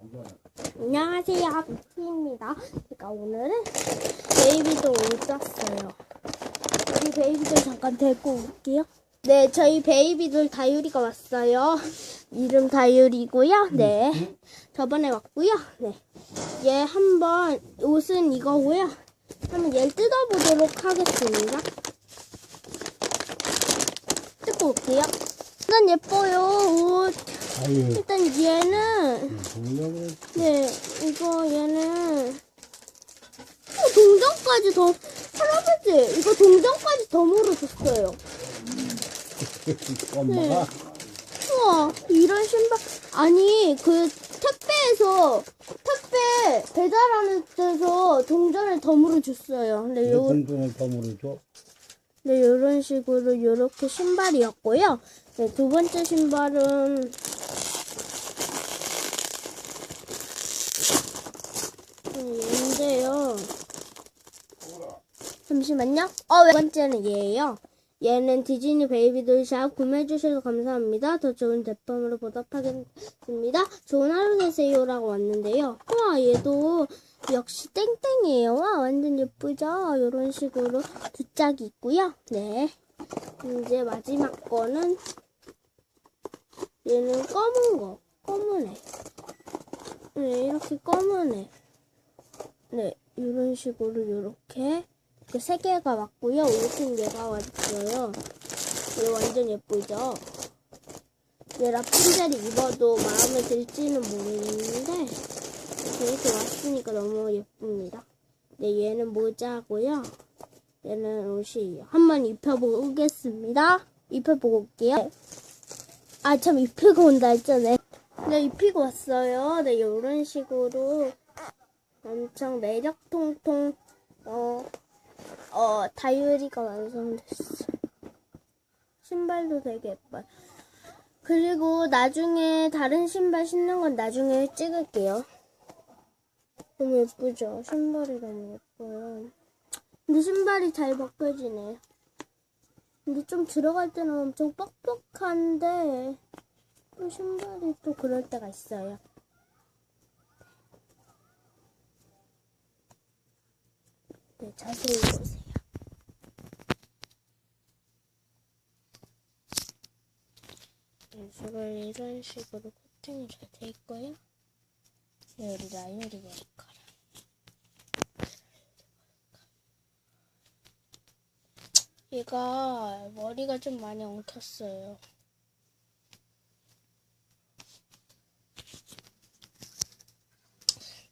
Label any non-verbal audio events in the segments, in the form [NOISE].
안녕하세요, 미티입니다. 제가 오늘은 베이비돌 옷 샀어요. 우리 베이비돌 잠깐 데리고 올게요. 네, 저희 베이비돌 다유리가 왔어요. [LAUGHS] 이름 다유리고요. 네, 저번에 왔고요. 네, 얘 한번 옷은 이거고요. 한번 얘를 뜯어보도록 하겠습니다. 뜯고 올게요. 일단 예뻐요, 옷. 아유, 일단 얘는 동력을 네, 이거 얘는 어, 동전까지 더 할아버지 이거 동전까지 덤으로 줬어요. 엄마가 우와 이런 신발 아니 그 택배에서 택배 배달하는 데서 동전을 덤으로 줬어요. 근데 내요 공돈을 덤으로 줘. 네, 이런 식으로 이렇게 신발이었고요. 네, 두 번째 신발은 음, 얘인데요. 잠시만요. 어, 두 번째는 얘예요. 얘는 디즈니 베이비 돌샵 구매해주셔서 감사합니다. 더 좋은 제품으로 보답하겠습니다. 좋은 하루 되세요 라고 왔는데요. 와, 얘도 역시 땡땡이에요. 와, 완전 예쁘죠? 이런 식으로 두 짝이 있고요. 네. 이제 마지막 거는 얘는 검은 거. 검은 애. 네, 이렇게 검은 애. 네, 이런 식으로 이렇게 그 세 개가 왔고요. 옷은 얘가 왔어요. 얘 완전 예쁘죠? 얘 라푼젤이 입어도 마음에 들지는 모르겠는데 이렇게 왔으니까 너무 예쁩니다. 네, 얘는 모자고요. 얘는 옷이에요. 한번 입혀보겠습니다. 입혀보고 올게요. 아, 참, 입히고 온다 했잖아요. 네, 입히고 왔어요. 네, 이런 식으로 엄청 매력통통, 어, 어, 다이어리가 완성됐어. 신발도 되게 예뻐요. 그리고 나중에 다른 신발 신는 건 나중에 찍을게요. 너무 예쁘죠? 신발이 너무 예뻐요. 근데 신발이 잘 벗겨지네. 근데 좀 들어갈 때는 엄청 뻑뻑한데 또 신발이 또 그럴 때가 있어요. 네, 자세히 보세요. 네, 이걸 이런 식으로 코팅이 잘 돼 있고요. 네, 우리 라이오리 머리카락. 얘가 머리가 좀 많이 엉켰어요.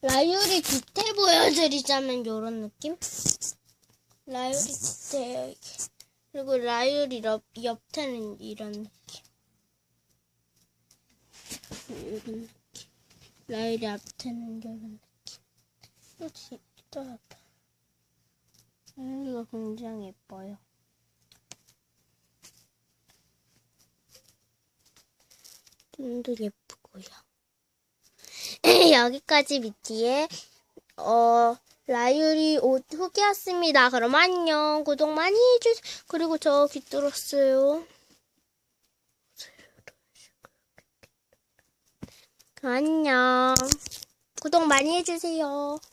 라이오리 보여드리자면 요런 느낌? 라이오리 뒤태 여기. 그리고 라이오리 옆, 옆태는 이런 느낌. 이런 느낌. 라이오리 앞태는 이런 느낌. 또 진짜 예뻐. 라이오리가 굉장히 예뻐요. 눈도 예쁘고요. [LAUGHS] 여기까지 밑뒤에 어 라유리 옷 후기였습니다. 그럼 안녕. 구독 많이 해주세요. 그리고 저 귀 뚫었어요. 안녕. 구독 많이 해주세요.